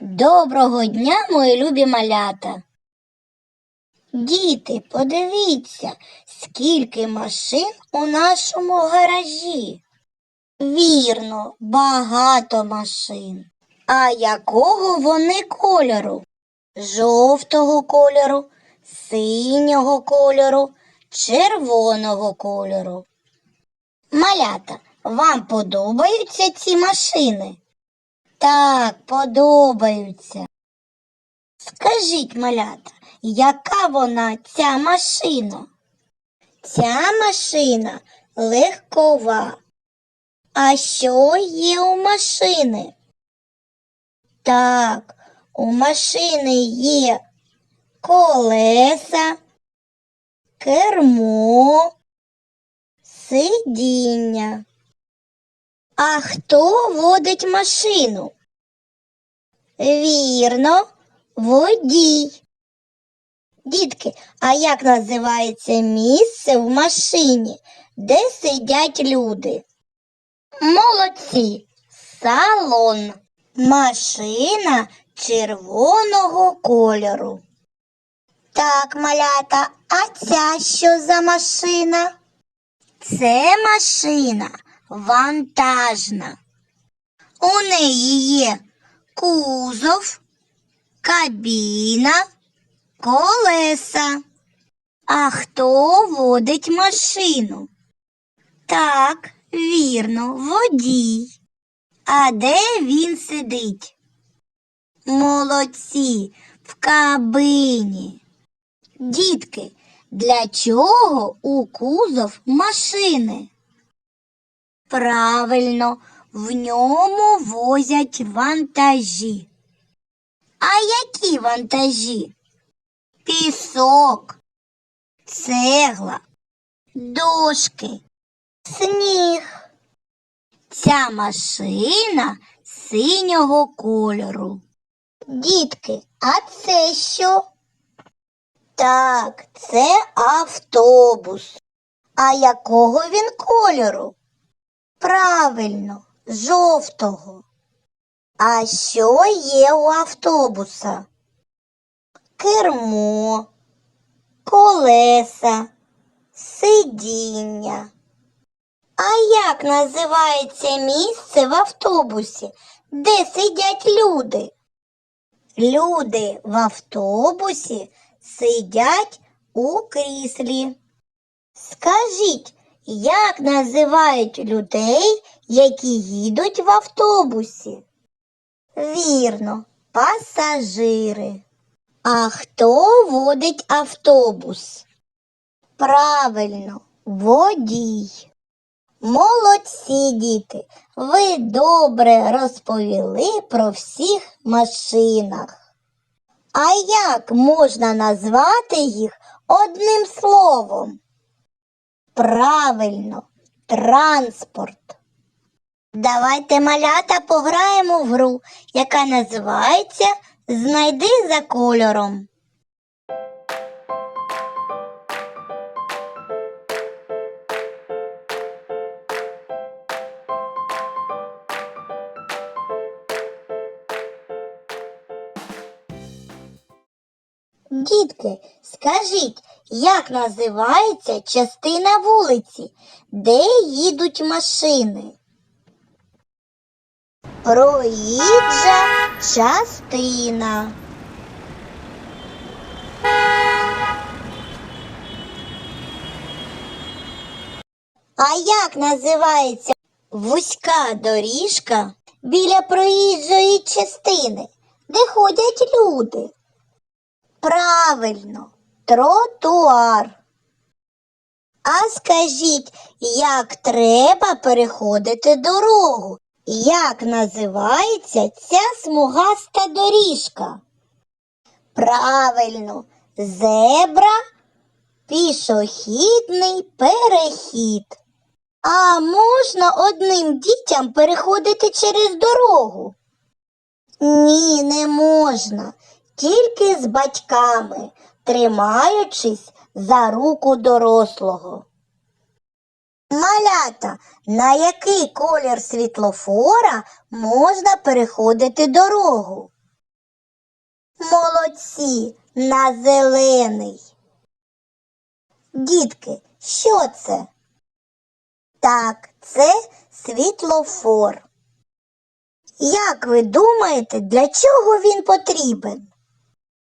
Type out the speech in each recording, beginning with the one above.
Доброго дня, мої любі малята. Діти, подивіться, скільки машин у нашому гаражі. Вірно, багато машин. А якого вони кольору? Жовтого кольору, синього кольору, червоного кольору. Малята, вам подобаються ці машини? Так, подобаються. Скажіть, малята, яка вона ця машина? Ця машина легкова. А що є у машини? Так, у машини є колеса, кермо, сидіння. А хто водить машину? Вірно, водій. Дітки, а як називається місце в машині, де сидять люди? Молодці. Салон. Машина червоного кольору. Так, малята, а ця що за машина? Це машина вантажна. У неї є кузов, кабіна, колеса. А хто водить машину? Так, вірно, водій. А де він сидить? Молодці, в кабині. Дітки, для чого у кузов машини? Правильно, в ньому возять вантажі. А які вантажі? Пісок, цегла, дошки, сніг. Ця машина синього кольору. Дітки, а це що? Так, це автобус. А якого він кольору? Правильно, жовтого. А що є у автобуса? Кермо, колеса, сидіння. А як називається місце в автобусі, де сидять люди? Люди в автобусі сидять у кріслі. Скажіть, як називають людей, які їдуть в автобусі? Вірно, пасажири. А хто водить автобус? Правильно, водій. Молодці діти, ви добре розповіли про всіх машинах. А як можна назвати їх одним словом? Правильно, транспорт. Давайте малята пограємо в гру, яка називається Знайди за кольором. Дітки, скажіть, як називається частина вулиці, де їдуть машини? Проїжджа частина. А як називається вузька доріжка біля проїжджої частини, де ходять люди? Правильно, тротуар. А скажіть, як треба переходити дорогу? Як називається ця смугаста доріжка? Правильно, зебра, пішохідний перехід. А можна одним дітям переходити через дорогу? Ні, не можна. Тільки з батьками, тримаючись за руку дорослого. Малята, на який колір світлофора можна переходити дорогу? Молодці, на зелений. Дітки, що це? Так, це світлофор. Як ви думаєте, для чого він потрібен?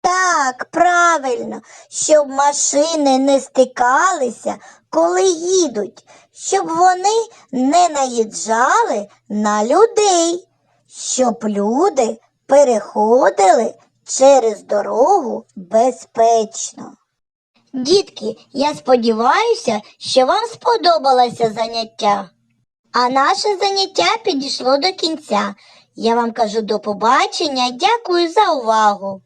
Так, правильно, щоб машини не стикалися, коли їдуть, щоб вони не наїжджали на людей, щоб люди переходили через дорогу безпечно. Дітки, я сподіваюся, що вам сподобалося заняття. А наше заняття підійшло до кінця. Я вам кажу до побачення, дякую за увагу.